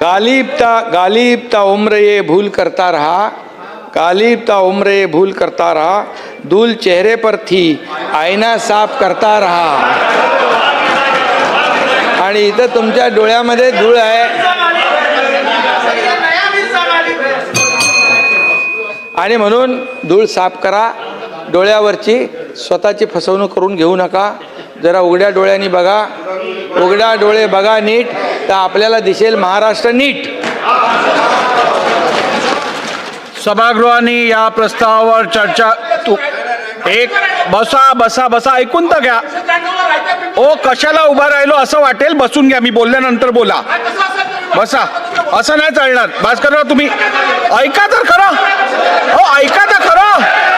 गालिबता गालिबता उम्र ये भूल करता रहा गालिबता उम्र ये भूल करता रहा धूल चेहरे पर थी आईना साफ करता रहा। आणि इथं तुमच्या डोळ्यामध्ये धूळ आहे. आणि म्हणून धूळ साफ करा डोळ्यावरची स्वतःची फसवणूक करून घेऊ नका. जरा उघड्या डोळ्यांनी बघा. उघड्या डोळे बघा नीट. तर आपल्याला दिसेल महाराष्ट्र नीट. सभागृहाने या प्रस्तावावर चर्चा तू एक बसा बसा बसा ऐकून तर घ्या. ओ कशाला उभा राहिलो? असं वाटेल बसून घ्या. मी बोलल्यानंतर बोला. बसा. असं नाही चालणार. भास्करराव तुम्ही ऐका तर खरं. हो ऐका तर खरं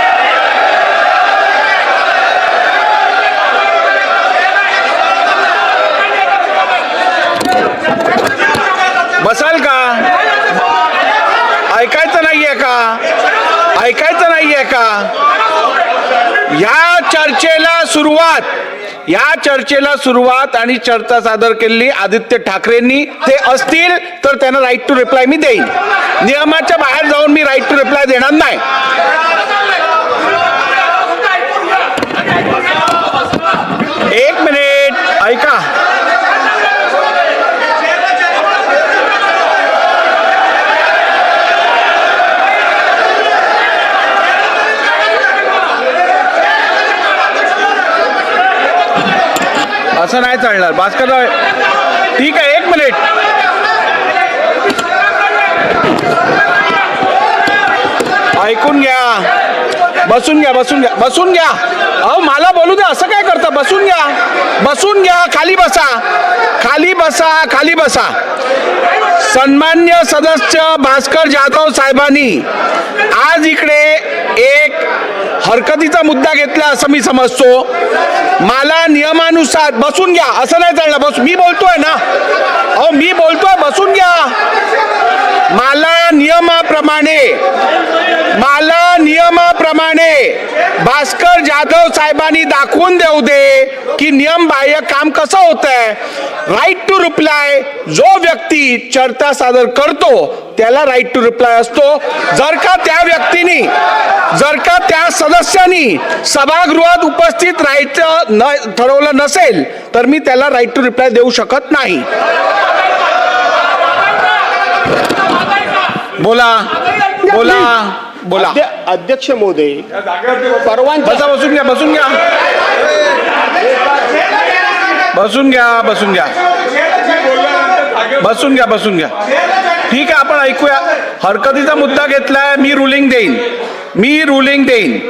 बसाल का ऐकायचं नाहीये का ऐकायचं नाहीये का? या चर्चेला सुरुवात या चर्चेला सुरुवात आणि चर्चा सादर केलेली आदित्य ठाकरेंनी. ते असतील तर त्यांना राईट टू रिप्लाय मी देईन. नियमाच्या बाहेर जाऊन मी राईट टू रिप्लाय देणार नाही एक मिनिट ऐका असं नाही चालणार. भास्करराव ठीक आहे एक मिनिट ऐकून घ्या. बसून घ्या बसून घ्या बसून घ्या. अहो मला बोलू द्या असं काय करता? बसून घ्या. बसून घ्या खाली बसा. खाली बसा खाली बसा. सन्मान्य सदस्य भास्कर जाधव साहेबांनी आज इकडे एक हरकतीचा मुद्दा घेतला असं मी समजतो. मला नियमानुसार बसून घ्या. असं नाही चाललं बस मी बोलतोय ना? अहो मी बोलतोय बसून घ्या. मला नियमाप्रमाणे मला नियमाप्रमाणे भास्कर जाधव साहेबांनी दाखवून देऊ दे की नियम बाह्य काम कसं होत आहे राईट टू रिप्लाय जो व्यक्ती चर्चा सादर करतो त्याला राईट टू रिप्लाय असतो. जर का त्या व्यक्तीनी जर का त्या सदस्यांनी सभागृहात उपस्थित राहायचं न ठरवलं नसेल तर मी त्याला राईट टू रिप्लाय देऊ शकत नाही. बोला बोला. बोला. अध्य- अध्यक्ष महोदय परवानगी बसा बसून घ्या बसून घ्या. बसून घ्या बसून घ्या. बसून घ्या बसून घ्या. ठीक आहे आपण ऐकूया. हरकतीचा मुद्दा घेतलाय मी रुलिंग देईन. मी रुलिंग देईन.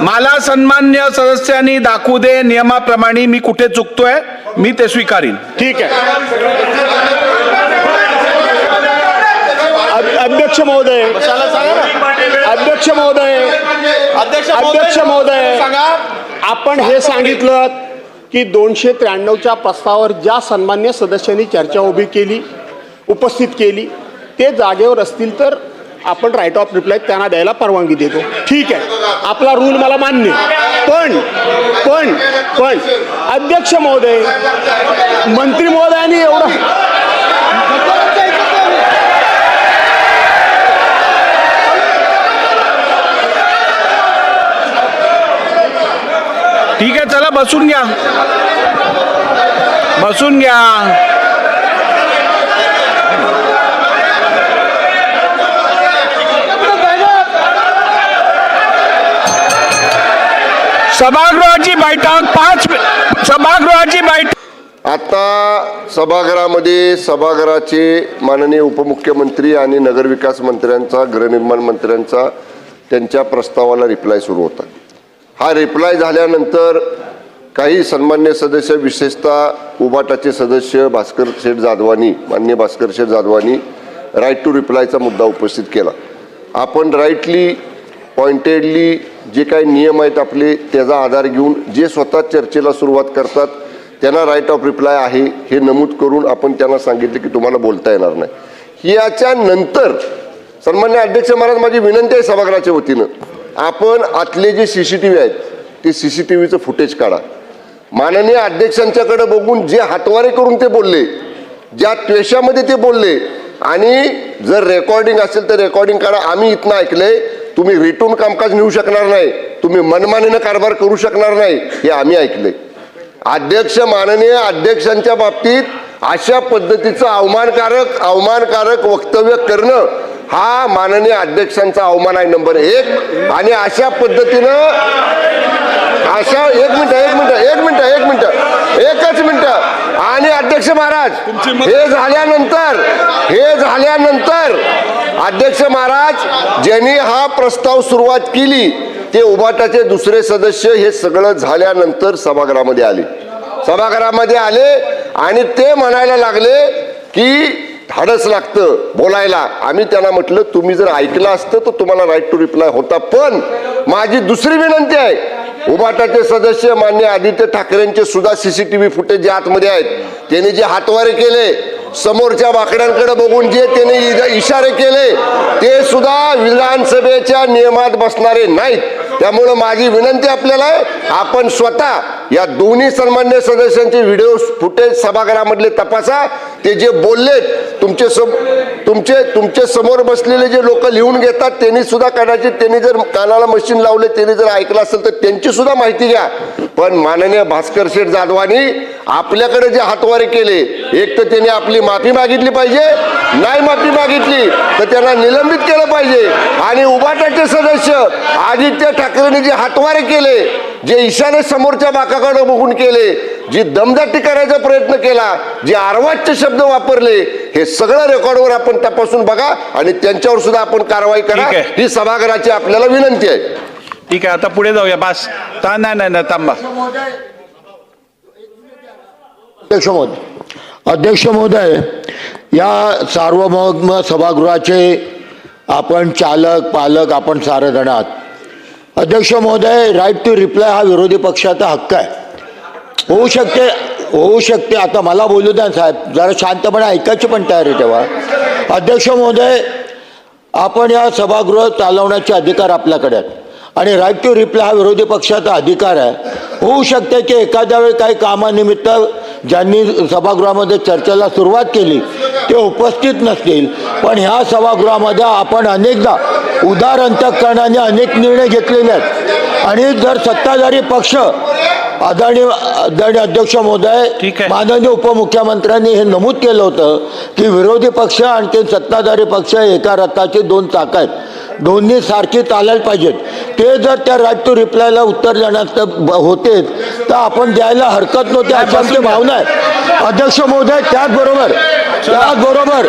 मला सन्मान्य सदस्यांनी दाखवू दे नियमाप्रमाणे मी कुठे चुकतोय मी ते स्वीकारीन. ठीक आहे. अ- अध्यक्ष महोदय. अध्यक्ष महोदय अध्यक्ष महोदय आपण हे सांगितलं की दोनशे त्र्याण्णवच्या प्रस्तावावर ज्या सन्मान्य सदस्यांनी चर्चा उभी केली उपस्थित केली ते जागेवर असतील तर आपण राईट ऑफ रिप्लाय त्यांना द्यायला परवानगी देतो. ठीक आहे. आपला रूल मला मान्य पण पण पण अध्यक्ष महोदय मंत्री महोदयांनी एवढं ठीक आहे चला बसून घ्या. बसून घ्या. सभागृहाची बैठक पाच सभागृहाची बैठक. आता सभागृहामध्ये सभागृहाचे माननीय उपमुख्यमंत्री आणि नगरविकास मंत्र्यांचा गृहनिर्माण मंत्र्यांचा त्यांच्या प्रस्तावाला रिप्लाय सुरू होता हा रिप्लाय झाल्यानंतर काही सन्मान्य सदस्य विशेषतः उबाटाचे सदस्य भास्कर शेठ जाधवानी मान्य भास्कर शेठ जाधवानी राईट टू रिप्लायचा मुद्दा उपस्थित केला. आपण राईटली पॉइंटेडली जे काही नियम आहेत आपले त्याचा आधार घेऊन जे स्वतः चर्चेला सुरुवात करतात त्यांना राईट ऑफ रिप्लाय आहे हे नमूद करून आपण त्यांना सांगितले की तुम्हाला बोलता येणार नाही. याच्या नंतर सन्मान्य अध्यक्ष महाराज माझी विनंती आहे सभागृहाच्या वतीनं. आपण आतले जे सी सी टी व्ही आहेत ते सी सी टी व्हीचं फुटेज काढा. माननीय अध्यक्षांच्याकडे बघून जे हातवारे करून ते बोलले ज्या त्वेषामध्ये ते बोलले आणि जर रेकॉर्डिंग असेल तर रेकॉर्डिंग काढा. आम्ही इथनं ऐकलंय तुम्ही रिटून कामकाज नेऊ शकणार नाही तुम्ही मनमानीनं कारभार करू शकणार नाही हे आम्ही ऐकले अध्यक्ष माननीय अध्यक्षांच्या बाबतीत अशा पद्धतीचं अवमानकारक अवमानकारक वक्तव्य करणं हा माननीय अध्यक्षांचा अवमान आहे नंबर एक. आणि अशा पद्धतीनं अशा एक मिनिट एक मिनिट एक मिनिट एक मिनिट एकच मिनिट. आणि अध्यक्ष महाराज हे झाल्यानंतर हे झाल्यानंतर अध्यक्ष महाराज ज्यांनी हा प्रस्ताव सुरुवात केली ते उभाटाचे दुसरे सदस्य हे सगळं झाल्यानंतर सभागृहामध्ये आले. सभागृहामध्ये आले आणि ते म्हणायला लागले की धाडस लागतं बोलायला. आम्ही त्यांना म्हटलं तुम्ही जर ऐकलं असतं तर तुम्हाला राईट टू रिप्लाय होता पण माझी दुसरी विनंती आहे उबाटाचे सदस्य मान्य आदित्य ठाकरेंचे सुद्धा सीसीटीव्ही फुटेज जे आतमध्ये आहेत. त्यांनी जे हातवारे केले समोरच्या बाकड्यांकडे बघून जे त्यांनी इशारे केले ते सुद्धा विधानसभेच्या नियमात बसणारे नाहीत. त्यामुळं माझी विनंती आपल्याला आहे आपण स्वतः या दोन्ही सन्मान्य सदस्यांचे व्हिडिओ फुटेज सभागृहामधले तपासा. ते जे बोललेत तुमचे सम तुमचे तुमचे समोर बसलेले जे लोक लिहून घेतात त्यांनी सुद्धा कदाचित त्यांनी जर कानाला मशीन लावले त्यांनी जर ऐकलं असेल तर त्यांची सुद्धा माहिती घ्या पण माननीय भास्कर शेठ जाधवानी आपल्याकडे जे हातवारे केले एक तर त्यांनी आपली माफी मागितली पाहिजे नाही माफी मागितली तर त्यांना निलंबित केलं पाहिजे. आणि उबाटाचे सदस्य आदित्य ठाकरेंनी जे हातवारे केले जे इशारे समोरच्या बाकाकडे बघून केले जी दमदाटी करायचा प्रयत्न केला जे आरवाच्य शब्द वापरले हे सगळं रेकॉर्डवर आपण तपासून बघा आणि त्यांच्यावर सुद्धा आपण कारवाई करा. ठीक आहे. ही सभागृहाची आपल्याला विनंती आहे. ठीक आहे आता पुढे जाऊया. बास. ता नाही नाही नाही थांबा. अध्यक्ष महोदय. अध्यक्ष महोदय या सार्वभौम सभागृहाचे आपण चालक पालक आपण सारे जण आहात. अध्यक्ष महोदय राईट टू रिप्लाय हा विरोधी पक्षाचा हक्क आहे. होऊ शकते होऊ शकते. आता मला बोलू द्या साहेब. जरा शांतपणे ऐकायची पण तयारी ठेवा. अध्यक्ष महोदय आपण या सभागृह चालवण्याचे अधिकार आपल्याकडे आहेत. आणि राईट टू रिप्लाय हा विरोधी पक्षाचा अधिकार आहे. होऊ शकते की एखाद्या वेळी काही कामानिमित्त ज्यांनी सभागृहामध्ये चर्चेला सुरुवात केली ते उपस्थित नसतील. पण ह्या सभागृहामध्ये आपण अनेकदा उदार अंतकरणाने अनेक निर्णय घेतलेले आहेत. आणि जर सत्ताधारी पक्ष आदरणीय आदरणीय अध्यक्ष महोदय. माननीय उपमुख्यमंत्र्यांनी हे नमूद केलं होतं की विरोधी पक्ष आणखी सत्ताधारी पक्ष एका रथाची दोन चाक आहेत. दोन्ही सारखी चालायला पाहिजेत. ते जर त्या राईट टू रिप्लायला उत्तर देण्यात होतेच तर आपण द्यायला हरकत नव्हती अशी आमची भावना आहे. अध्यक्ष महोदय त्याचबरोबर त्याचबरोबर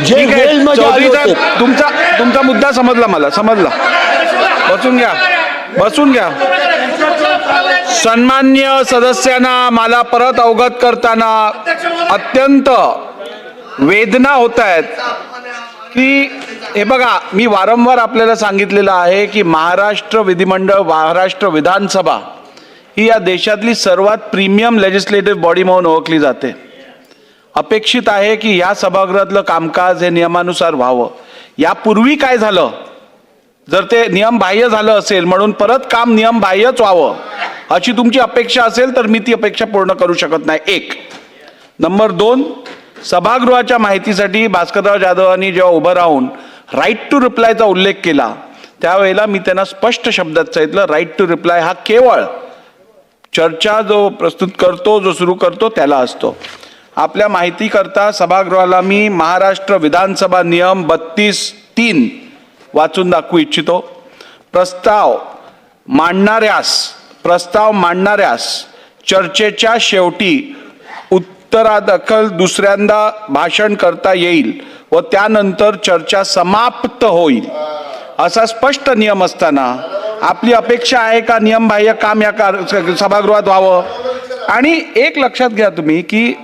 जे ठीक आहे. मेलमध्ये आले चौधरी होते. साहेब तुमचा तुमचा मुद्दा समजला मला समजला. बसून घ्या. बसून घ्या. सन्मान्य सदस्यांना मला परत अवगत करताना अत्यंत वेदना होत आहेत की हे बघा मी वारंवार आपल्याला सांगितलेलं आहे की महाराष्ट्र विधिमंडळ महाराष्ट्र विधानसभा ही या देशातली सर्वात प्रीमियम लेजिस्लेटिव्ह बॉडी म्हणून ओळखली जाते. अपेक्षित आहे की या सभागृहातलं कामकाज हे नियमानुसार व्हावं. यापूर्वी काय झालं? जर ते नियम बाह्य झालं असेल म्हणून परत काम नियम बाह्यच व्हावं अशी तुमची अपेक्षा असेल तर मी ती अपेक्षा पूर्ण करू शकत नाही. एक. नंबर दोन सभागृहाच्या माहितीसाठी भास्करराव जाधवांनी जेव्हा उभं राहून राईट टू रिप्लायचा उल्लेख केला त्यावेळेला मी त्यांना स्पष्ट शब्दात सांगितलं राईट टू रिप्लाय हा केवळ चर्चा जो प्रस्तुत करतो जो सुरू करतो त्याला असतो. आपल्या माहितीकरता सभागृहाला मी महाराष्ट्र विधानसभा नियम बत्तीस तीन वाचून दाखवू इच्छितो. प्रस्ताव मांडणाऱ्यास प्रस्ताव मांडणाऱ्यास चर्चेच्या शेवटी उत्तरादखल दुसऱ्यांदा भाषण करता येईल व त्यानंतर चर्चा समाप्त होईल. असा स्पष्ट नियम असताना आपली अपेक्षा आहे का नियमबाह्य काम या कार सभागृहात व्हावं? आणि एक लक्षात घ्या तुम्ही की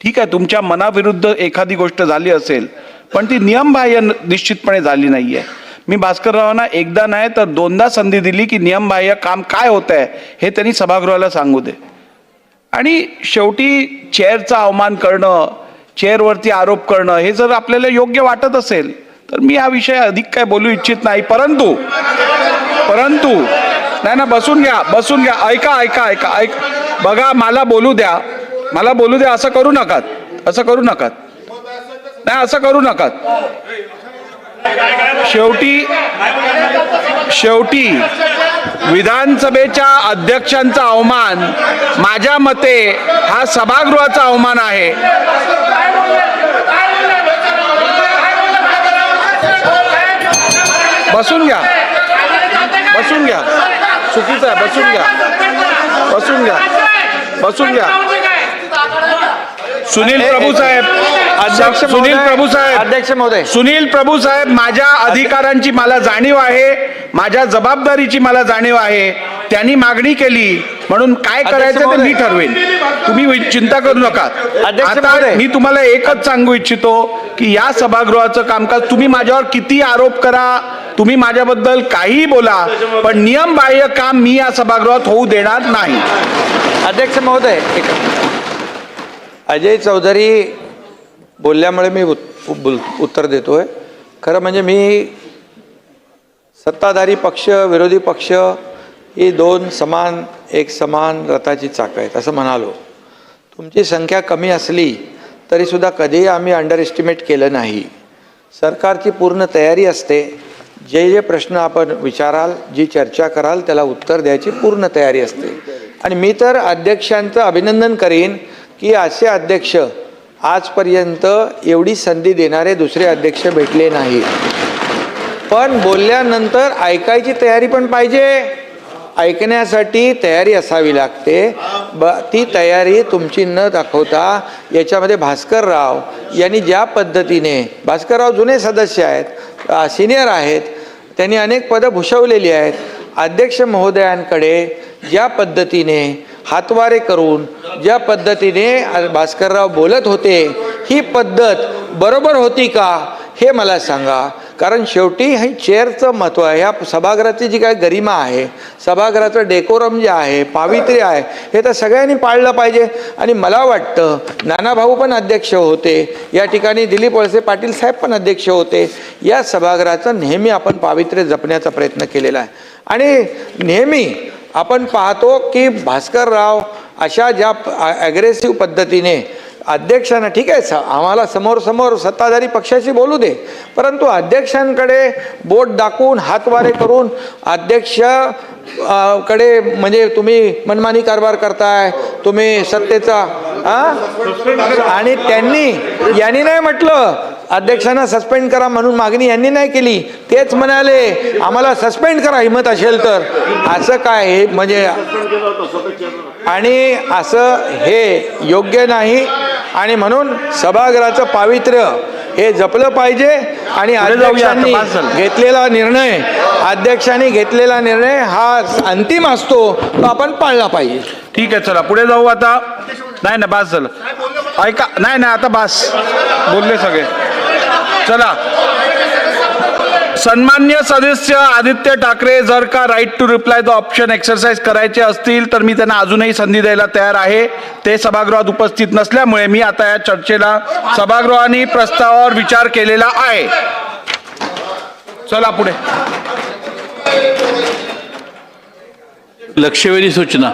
ठीक आहे तुमच्या मनाविरुद्ध एखादी गोष्ट झाली असेल पण ती नियमबाह्य न- निश्चितपणे झाली नाही आहे मी भास्कररावांना एकदा नाही तर दोनदा संधी दिली की नियमबाह्य काम काय होत आहे हे त्यांनी सभागृहाला सांगू दे. आणि शेवटी चेअरचा अवमान करणं चेअरवरती आरोप करणं हे जर आपल्याला योग्य वाटत असेल तर मी हा विषय अधिक काय बोलू इच्छित नाही. परंतु परंतु नाही ना बसून घ्या बसून घ्या ऐका ऐका ऐका ऐक. बघा मला बोलू द्या. मला बोलू द्या असं करू नका असं करू नका नाही असं करू नका शेवटी शेवटी विधानसभेच्या अध्यक्षांचा अवमान माझ्या मते हा सभागृहाचा अवमान आहे. बसून घ्या. बसून घ्या. चुकीचं आहे बसून घ्या. बसून घ्या. बसून घ्या. सुनील प्रभू साहेब. अध्यक्ष सुनील प्रभू साहेब. अध्यक्ष महोदय. सुनील प्रभू साहेब माझ्या अधिकारांची मला जाणीव आहे. माझ्या जबाबदारीची मला जाणीव आहे. त्यांनी मागणी केली. म्हणून काय करायचं ते. मी ठरवेन. तुम्ही वि- चिंता करू नका. अध्यक्ष आता. मी तुम्हाला एकच सांगू इच्छितो की या सभागृहाचं कामकाज तुम्ही माझ्यावर किती आरोप करा तुम्ही माझ्याबद्दल काहीही बोला पण नियमबाह्य काम मी या सभागृहात होऊ देणार नाही. अध्यक्ष महोदय अजय चौधरी बोलल्यामुळे मी उत- बोल- उत्तर देतो आहे खरं म्हणजे मी सत्ताधारी पक्ष विरोधी पक्ष ही दोन समान एक समान रथाची चाकं आहेत असं म्हणालो. तुमची संख्या कमी असली तरीसुद्धा कधीही आम्ही अंडर एस्टिमेट केलं नाही. सरकारची पूर्ण तयारी असते. जे जे प्रश्न आपण विचाराल जी चर्चा कराल त्याला उत्तर द्यायची पूर्ण तयारी असते. आणि मी तर अध्यक्षांचं अभिनंदन करीन की असे अध्यक्ष आजपर्यंत एवढी संधी देणारे दुसरे अध्यक्ष भेटले नाही. पण बोलल्यानंतर ऐकायची तयारी पण पाहिजे. ऐकण्यासाठी तयारी असावी लागते. ब ती तयारी तुमची न दाखवता याच्यामध्ये भास्करराव यांनी ज्या पद्धतीने भास्करराव जुने सदस्य आहेत सिनियर आहेत त्यांनी अनेक पदं भूषवलेली आहेत. अध्यक्ष महोदयांकडे ज्या पद्धतीने हातवारे करून ज्या पद्धतीने भास्करराव बोलत होते ही पद्धत बरोबर होती का हे मला सांगा. कारण शेवटी हे चेअरचं महत्त्व आहे. ह्या सभागृहाची जी काय गरिमा आहे सभागृहाचं डेकोरम जे आहे पावित्र्य आहे हे तर सगळ्यांनी पाळलं पाहिजे. आणि मला वाटतं नानाभाऊ पण अध्यक्ष होते. या ठिकाणी दिलीप वळसे पाटील साहेब पण अध्यक्ष होते. या सभागृहाचं नेहमी आपण पावित्र्य जपण्याचा प्रयत्न केलेला आहे. आणि नेहमी आपण पाहतो की भास्करराव अशा ज्या ॲग्रेसिव्ह पद्धतीने अध्यक्षांना ठीक आहे स आम्हाला समोर समोर सत्ताधारी पक्षाशी बोलू दे परंतु अध्यक्षांकडे बोट दाखवून हातवारे करून अध्यक्षकडे म्हणजे तुम्ही मनमानी कारभार करताय तुम्ही सत्तेचा हा? आणि त्यांनी यांनी नाही म्हटलं अध्यक्षांना सस्पेंड करा म्हणून मागणी यांनी नाही केली. तेच म्हणाले आम्हाला सस्पेंड करा हिंमत असेल तर. असं काय हे म्हणजे आणि असं हे योग्य नाही. आणि म्हणून सभागृहाचं पावित्र्य हे जपलं पाहिजे. आणि अध्यक्षांनी. घेतलेला निर्णय अध्यक्षांनी घेतलेला निर्णय हा अंतिम असतो तो आपण पाळला पाहिजे. ठीक आहे चला पुढे जाऊ आता. नाही ना बास झालं. ऐका नाही नाही आता बास बोलले सगळे. चला. सन्मान्य सदस्य आदित्य ठाकरे जर का right to reply the option exercise करायचे असतील तर मी त्यांना अजूनही संधी द्यायला तयार आहे. ते सभागृहात उपस्थित नसल्यामुळे मी आता या चर्चेला सभागृहाने प्रस्तावावर विचार केलेला आहे. चला पुढे. लक्षवेधी सूचना.